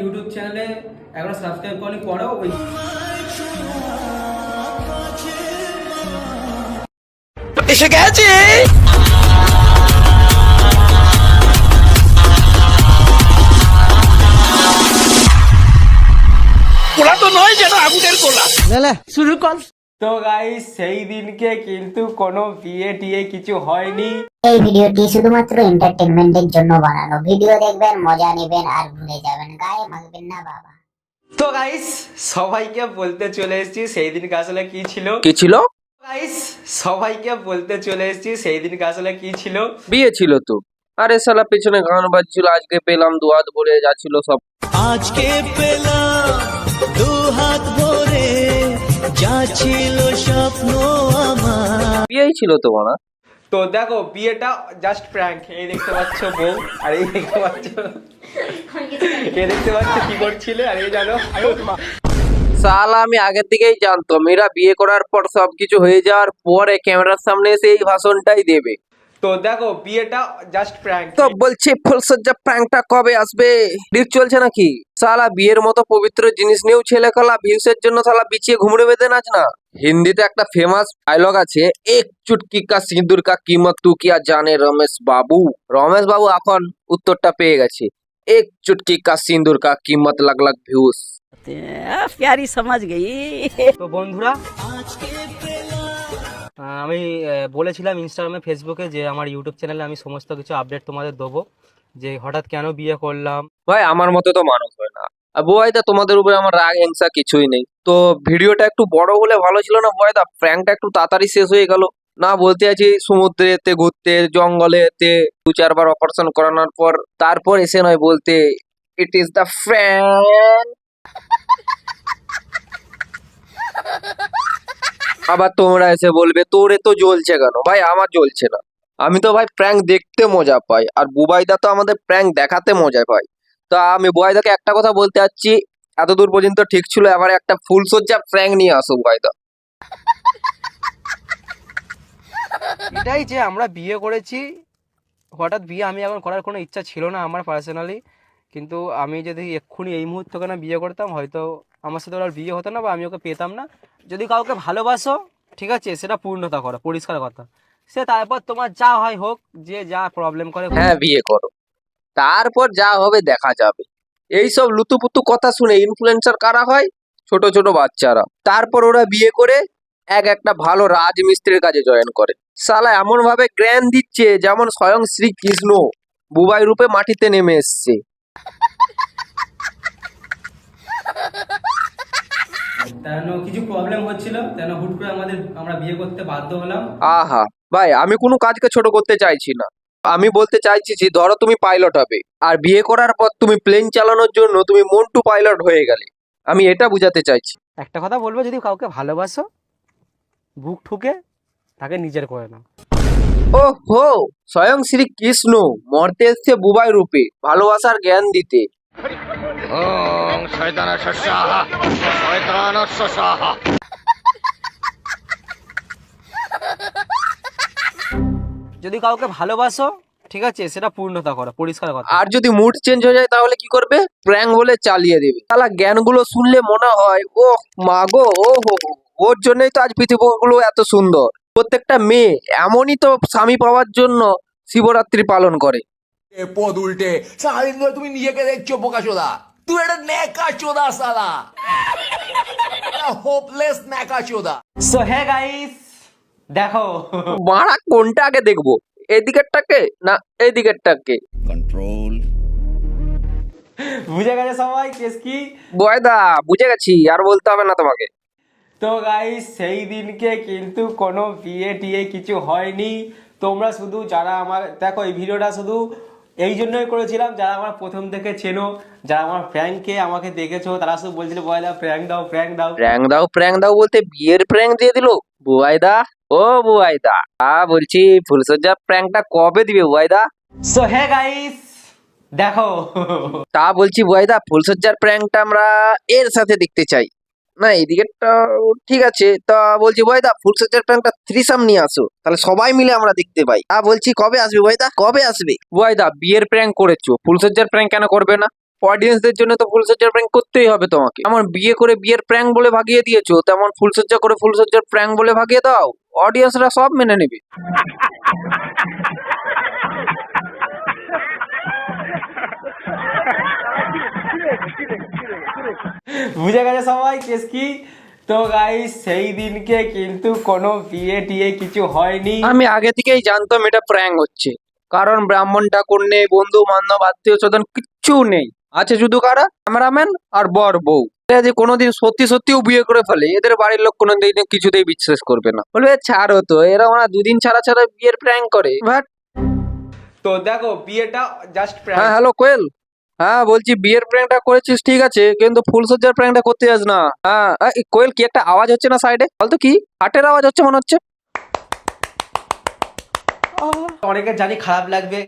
YouTube চ্যানেলে এখনও subscribe করনি করো ওই এসে গেছে। কোলা তো নয় যেন আগুনের কোলা। শুরু কর। তো গাইস সেই দিনকে কিন্তু কোনো বিয়ে টিয়ে কিছু হয়নি। এই ভিডিওটি শুধুমাত্র এন্টারটেনমেন্টের জন্য বানানো। ভিডিও দেখবেন মজা নেবেন আর ভুলে যাবেন। গায়ে মাখবেন না বাবা। তো গাইস সবাইকে বলতে চলে এসেছি সেই দিন আসলে কি ছিল? কি ছিল? গাইস সবাইকে বলতে চলে এসেছি সেই দিন আসলে কি ছিল? বিয়ে ছিল তো। আরে সালা পেছনে গান বাজছিল আজকে পেলাম দু হাত ভরে যাচ্ছিল সব। আজকে পেলাম দু হাত ভরে যা ছিল স্বপ্ন আমার। বিয়েই ছিল তো মানা তো দেখো বিয়েটা জাস্ট প্র্যাঙ্ক এই দেখতে পাচ্ছ বউ আর এই দেখতে পাচ্ছ এই দেখতে পাচ্ছ কি করছিলে আর এই জানো সালা আমি আগের থেকেই জানতাম এরা বিয়ে করার পর সবকিছু হয়ে যাওয়ার পরে ক্যামেরার সামনে এসে এই ভাষণটাই দেবে। তো দেখো বিয়েটা জাস্ট প্র্যাঙ্ক তো বলছে ফুলসজ্জা প্র্যাঙ্কটা কবে আসবে? ডিট চলছে নাকি? সালা বিয়ের মতো পবিত্র জিনিস নিয়েও ছেলে খেলা ভিউসের জন্য সালা বিছিয়ে ঘুমড়ে বেঁধে নাচ না? হিন্দিতে একটা ফেমাস ডায়লগ আছে এক চুটকি কা সিঁদুর কা কিমত তু আর জানে রমেশ বাবু? রমেশ বাবু এখন উত্তরটা পেয়ে গেছে এক চুটকি কা সিঁদুর কা কিমত লাগ ভিউস প্যারি সমাজ গেই। তো বন্ধুরা আমি বলেছিলাম ইনস্টাগ্রামে ফেসবুকে যে আমার ইউটিউব চ্যানেলে আমি সমস্ত কিছু আপডেট তোমাদের দেবো। যে হঠাৎ কেন বিয়ে করলাম? ভাই, আমার মতো তো মানুষ হয় না। আর তোমাদের উপরে আমার রাগ, হিংসা কিছুই নেই। তো ভিডিওটা একটু বড় হলে ভালো ছিল না বুয়াইদা? প্র্যাঙ্কটা একটু তাড়াতাড়ি শেষ হয়ে গেল। না, বলতে আছি সমুদ্রেতে, ঘুরতে, জঙ্গলেতে, দু চারবার অপারেশন করানোর পর, তারপর এসে নয় বলতে ইট ইজ দ্য ফ্র্যাঙ্ক আবার তোমরা এসে বলবে, তোরে তো জ্বলছে কেন? ভাই, আমার জ্বলছে না। আমি তো ভাই প্র্যাঙ্ক দেখতে মজা পাই, আর বুবাইদা তো আমাদের প্র্যাঙ্ক দেখাতে মজা পাই তা আমি বুবাইদাকে একটা কথা বলতে চাচ্ছি এত দূর পর্যন্ত ঠিক ছিল, এবার একটা ফুলসজ্জা প্র্যাঙ্ক নিয়ে আসো বুবাইদা। এটাই যে আমরা বিয়ে করেছি, হঠাৎ বিয়ে আমি এখন করার কোনো ইচ্ছা ছিল না আমার পার্সোনালি কিন্তু আমি যদি এক্ষুনি এই মুহূর্তে না বিয়ে করতাম, হয়তো আমার সাথে ওর বিয়ে হতো না বা আমি ওকে পেতাম না। যদি কাউকে ভালোবাসো, ঠিক আছে, সেটা পূর্ণতা করো, পরিষ্কার কথা। সে তারপর তোমার যা হয় হোক যে যা প্রবলেম করে হ্যাঁ বিয়ে করো। তারপর যা হবে দেখা যাবে। এইসব লুতুপুতু কথা শুনে ইনফ্লুয়েন্সার কারা হয়? ছোট ছোট বাচ্চারা। তারপর ওরা বিয়ে করে এক একটা ভালো রাজমিস্ত্রির কাজে জয়েন করে। সালা এমন ভাবে জ্ঞান দিচ্ছে যেমন স্বয়ং শ্রীকৃষ্ণ। বুবাই রূপে মাটিতে নেমে এসছে। তেন কিছু প্রবলেম হচ্ছিল? তেন হুট করে আমাদের আমরা বিয়ে করতে বাধ্য হলাম? আহা ভাই আমি কোনো কাজকে ছোট করতে চাইছি না। আমি বলতে চাইছি যে ধরো তুমি পাইলট হবে আর বিয়ে করার পর তুমি প্লেন চালানোর জন্য তুমি মন্টু পাইলট হয়ে গেলে। আমি এটা বুঝাতে চাইছি। একটা কথা বলব যদি কাউকে ভালোবাসো বুক ঠুকে তাকে নিজের করে নাও। ও হো স্বয়ং শ্রী কৃষ্ণ মর্তে এসছে বুবাই রূপে ভালোবাসার জ্ঞান দিতে। যদি কাউকে ভালোবাসো ঠিক আছে সেটা পূর্ণতা করো পরিষ্কার কথা। আর যদি মুড চেঞ্জ হয়ে যায় তাহলে কি করবে? প্র্যাঙ্ক বলে চালিয়ে দেবে। তাহলে জ্ঞানগুলো শুনলে মনে হয় ও মাগো ও হো হো, ওর জন্যই তো আজ পৃথিবীগুলো এত সুন্দর। প্রত্যেকটা মেয়ে এমনই তো স্বামী পাওয়ার জন্য শিবরাত্রি পালন করে। পদ উল্টে সারাদিন ধরে তুমি নিজেকে দেখছ বোকা চোদা। তুই একটা নেকা চোদা সালা। হোপলেস নেকা চোদা। সো হ্যাঁ গাইস দেখো। মারা কোনটা আগে দেখব? এদিকেরটাকে না এদিকেরটাকে? কন্ট্রোল বুঝে গেছে সবাই? কেস কি? বয়দা বুঝে গেছি আর বলতে হবে না তোমাকে। তো গাইস সেই দিনকে কিন্তু কোনো বিয়ে টিয়ে কিছু হয়নি। তোমরা শুধু যারা আমার দেখো এই ভিডিওটা শুধু এই জন্যই করেছিলাম যারা আমার প্রথম থেকে চেনো যারা আমার প্র্যাঙ্কে আমাকে দেখেছ তারা শুধু বলছিল বয়দা প্র্যাঙ্ক দাও প্র্যাঙ্ক দাও। প্র্যাঙ্ক দাও প্র্যাঙ্ক দাও বলতে বিয়ের প্র্যাঙ্ক দিয়ে দিল বুয়াইদা ও বুয়াইদা আ বলছি ফুলসজ্জা প্র্যাঙ্কটা কবে দিবে বুয়াইদা? সো হ্যাঁ গাইস দেখো। তা বলছি বুয়াইদা ফুলসজ্জার প্র্যাঙ্কটা আমরা এর সাথে দেখতে চাই। না এদিকেরটা ঠিক আছে। তা বলছি বুয়াইদা ফুলসজ্জার প্র্যাঙ্কটা থ্রিসাম নিয়ে আসো। তাহলে সবাই মিলে আমরা দেখতে পাই। তা বলছি কবে আসবে বুয়াইদা? কবে আসবে? বুয়াইদা বিয়ের প্র্যাঙ্ক করেছ। ফুলসজ্জার প্র্যাঙ্ক কেন করবে না? অডিয়েন্সদের জন্য তো ফুলসজ্জার প্র্যাঙ্ক করতেই হবে তোমাকে। এমন বিয়ে করে বিয়ের প্র্যাঙ্ক বলে ভাগিয়ে দিয়েছ তেমন ফুলসজ্জা করে ফুলসজ্জার প্র্যাঙ্ক বলে ভাগিয়ে দাও। অডিয়েন্সরা সব মেনে নেবে। বুঝে গেছে সবাই কেস কি? তো গাইস সেই দিনকে কিন্তু কোনো বিয়ে টিয়ে কিছু হয়নি। আমি আগে থেকেই জানতাম এটা প্র্যাঙ্ক হচ্ছে। কারণ ব্রাহ্মণ ঠাকুর নেই বন্ধু বান্ধব আত্মীয় স্বজন কিচ্ছু নেই। আছে শুধু কারা ক্যামেরাম্যান আর বর বউ। এরা যে কোনোদিন সত্যি সত্যিও বিয়ে করে ফেলে এদের বাড়ির লোক কোনোদিন কিছুতেই বিশ্বাস করবে না। বলবে ছাড়ো তো এরা ওরা দুদিন ছাড়া ছাড়া বিয়ের প্র্যাঙ্ক করে। বাট তো দেখো বিয়েটা জাস্ট হ্যাঁ হ্যালো কোয়েল। হ্যাঁ বলছি বিয়ের প্র্যাঙ্কটা করেছিস ঠিক আছে কিন্তু ফুলসজ্জার প্র্যাঙ্কটা করতে যাস না। হ্যাঁ কোয়েল কি একটা আওয়াজ হচ্ছে না সাইডে বলতো কি? হাটের আওয়াজ হচ্ছে মনে হচ্ছে। অনেকের জানি খারাপ লাগবে।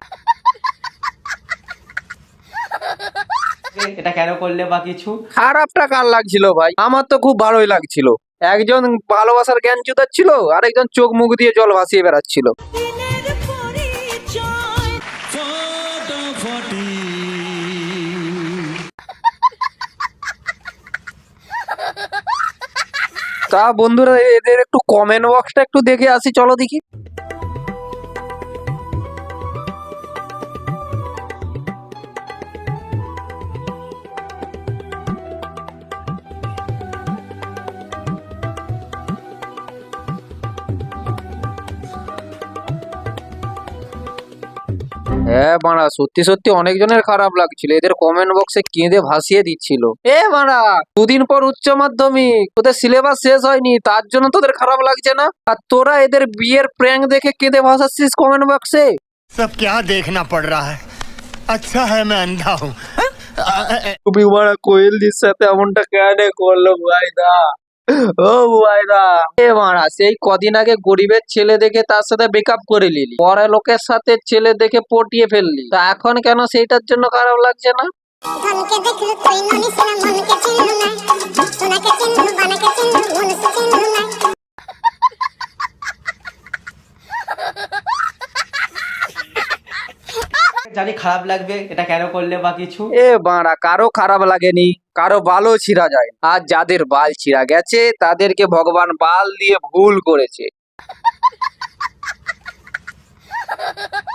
এটা কেন করলে বা কিছু? খারাপটা কার লাগছিল ভাই? আমার তো খুব ভালোই লাগছিল। একজন ভালোবাসার জ্ঞান চুদাচ্ছিল আর একজন চোখ মুখ দিয়ে জল ভাসিয়ে বেড়াচ্ছিল। তা বন্ধুরা এদের একটু কমেন্ট বক্সটা একটু দেখে আসি চলো দেখি। হ্যাঁ মারা সত্যি সত্যি অনেকজনের খারাপ লাগছিল এদের কমেন্ট বক্সে কেঁদে ভাসিয়ে দিচ্ছিল এ মারা দুদিন পর উচ্চ মাধ্যমিক তোদের সিলেবাস শেষ হয়নি তার জন্য তোদের খারাপ লাগছে না আর তোরা এদের বিয়ের প্র্যাঙ্ক দেখে কেঁদে ভাসাচ্ছিস কমেন্ট বক্সে सब क्या देखना पड़ रहा है अच्छा है मैं अंधा हूँ তুমি মারা কোয়েলদির সাথে এমনটা কেন করলো ভাইদা ও ভাইদা এ মারা, সেই কদিন আগে গরিবের ছেলে দেখে তার সাথে ব্রেকআপ করে নিলি। পরে লোকের সাথে ছেলে দেখে পটিয়ে ফেললি। তা এখন কেন সেইটার জন্য খারাপ লাগছে না। খারাপ লাগবে? এটা কেন করলে বা কিছু? এ বাড়া কারও খারাপ লাগেনি কারও বালও ছিঁড়া যায় আর যাদের বাল ছিঁড়া গেছে তাদেরকে ভগবান বাল দিয়ে ভুল করেছে।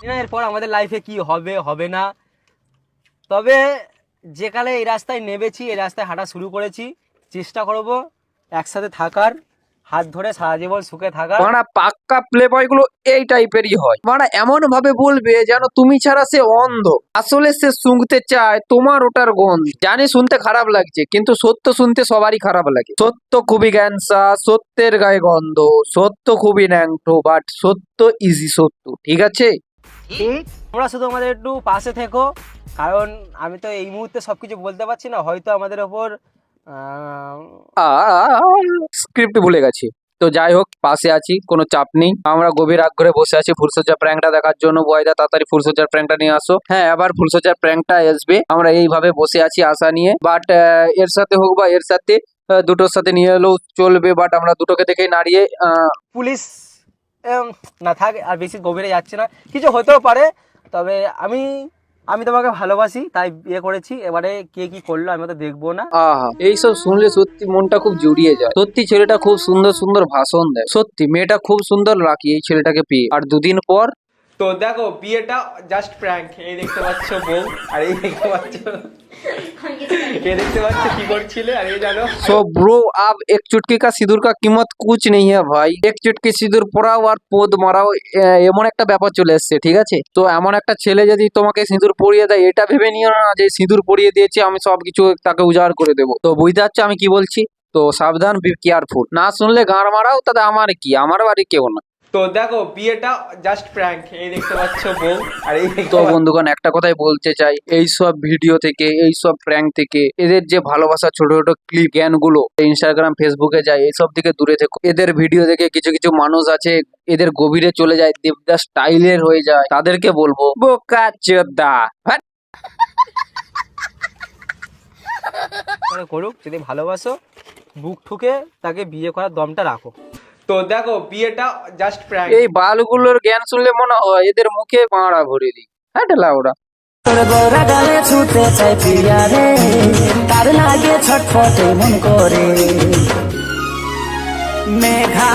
না এরপর আমাদের লাইফে কি হবে হবে না। তবে যেকালে এই রাস্তায় নেমেছি এই রাস্তায় হাঁটা শুরু করেছি চেষ্টা করব একসাথে থাকার। হাত ধরে সারা জীবন সুখে থাকার মারা পাক্কা প্লে বয়গুলো এই টাইপেরই হয়। মারা এমন ভাবে বলবে যেন তুমি ছাড়া সে অন্ধ। আসলে সে শুনতে চায় তোমার ওটার গন্ধ। জানি শুনতে খারাপ লাগছে কিন্তু সত্য শুনতে সবারই খারাপ লাগে। সত্য খুবই গ্যানসা সত্যের গায়ে গন্ধ সত্য খুবই ন্যাংটো বাট সত্য ইজি সত্য ঠিক আছে? তোমরা শুধু আমাদের একটু পাশে থেকো কারণ আমি তো এই মুহূর্তে সবকিছু বলতে পারছি না হয়তো আমাদের ওপর স্ক্রিপ্ট ভুলে গেছি। তো যাই হোক, পাশে আছি, কোনো চাপ নেই। আমরা গভীর আগ্রহে বসে আছি ফুলসজ্জা প্র্যাঙ্কটা দেখার জন্য। বয়দা, তাড়াতাড়ি ফুলসজ্জার প্র্যাঙ্কটা নিয়ে আসো। হ্যাঁ আবার ফুলসজ্জার প্র্যাঙ্কটা আসবে। আমরা এইভাবে বসে আছি আশা নিয়ে। বাট এর সাথে হোক বা এর সাথে দুটোর সাথে নিয়ে এলেও চলবে। বাট আমরা দুটোকে দেখেই নাড়িয়ে পুলিশ না থাক, আর বেশি গভীরে যাচ্ছে না। কিছু হতেও পারে, তবে আমি আমি তোমাকে ভালোবাসি, তাই বিয়ে করেছি। এবারে কে কি করল আমি তো দেখব না। এইসব শুনলে সত্যি মনটা খুব জুড়িয়ে যায়। সত্যি ছেলেটা খুব সুন্দর সুন্দর ভাষণ দেয়। সত্যি, মেয়েটা খুব সুন্দর রাখি এই ছেলেটাকে পেয়ে। আর দুদিন পর তো দেখো বিয়েটা জাস্ট প্র্যাঙ্ক এই দেখতে পাচ্ছ বউ আর এই দেখতে পাচ্ছ এ দেখতে পাচ্ছ কি করছিলে আর এই জানো सो ब्रो अब एक चुटकी का सिंदूर का कीमत कुछ नहीं है ভাই এক চুটকি সিঁদুর পরাও আর পোদ মারাও এ- এমন একটা ব্যাপার চলে এসছে ঠিক আছে তো এমন একটা ছেলে যদি তোমাকে সিঁদুর পরিয়ে দেয় এটা ভেবে নিও না যে সিঁদুর পরিয়ে দিয়েছে আমি সবকিছু তাকে উজাড় করে দেবো তো বুঝতে পারছো আমি কি বলছি তো সাবধান বি কেয়ারফুল না শুনলে গাঁড় মারাও তাতে আমার কি আমার বাড়ি কেউ না তো দেখো বিয়েটা জাস্ট প্র্যাঙ্ক এই দেখতে পাচ্ছ বউ। আর এই তো বন্ধুগণ একটা কথাই বলতে চাই এই সব ভিডিও থেকে এই সব প্র্যাঙ্ক থেকে এদের যে ভালোবাসা ছোট ছোট ক্লিপ জ্ঞানগুলো ইনস্টাগ্রাম ফেসবুকে যায় এইসব থেকে দূরে থেকো। এদের ভিডিও দেখে কিছু কিছু মানুষ আছে এদের গভীরে চলে যায় দেবদাস স্টাইলের হয়ে যায় তাদেরকে বলব বোকা চোদা। হ্যাঁ? করুক যদি ভালোবাসো বুক ঠুকে তাকে বিয়ে করার দমটা রাখো। তো দেখো বিয়েটা জাস্ট প্র্যাঙ্ক এই বালগুলোর জ্ঞান শুনলে মনে হয় এদের মুখে বাড়া ভরে দিই। হ্যাঁ ঢেলা ওরা। তার লাগে মন করে। মেঘা